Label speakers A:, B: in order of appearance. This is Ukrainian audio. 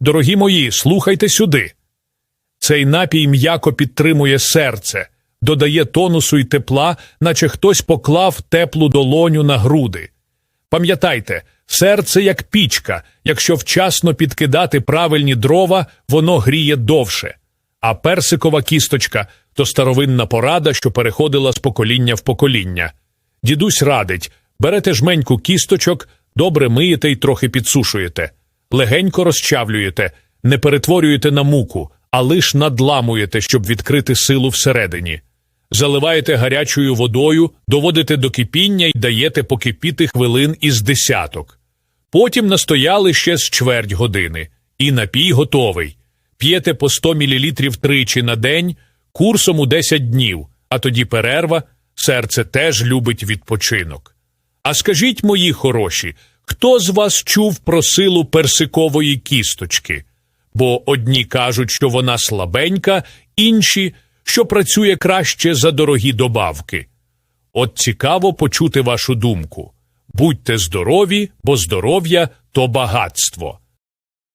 A: Дорогі мої, слухайте сюди. Цей напій м'яко підтримує серце, додає тонусу й тепла, наче хтось поклав теплу долоню на груди. Пам'ятайте, серце як пічка, якщо вчасно підкидати правильні дрова, воно гріє довше. А персикова кісточка то старовинна порада, що переходила з покоління в покоління. Дідусь радить берете жменьку кісточок, добре миєте й трохи підсушуєте, легенько розчавлюєте, не перетворюєте на муку, а лиш надламуєте, щоб відкрити силу всередині. Заливаєте гарячою водою, доводите до кипіння і даєте покипіти хвилин із десяток. Потім настояли ще з чверть години, і напій готовий. П'єте по 100 мл тричі на день, курсом у 10 днів, а тоді перерва, серце теж любить відпочинок. А скажіть, мої хороші, хто з вас чув про силу персикової кісточки? Бо одні кажуть, що вона слабенька, інші, що працює краще за дорогі добавки. От цікаво почути вашу думку. Будьте здорові, бо здоров'я то багатство.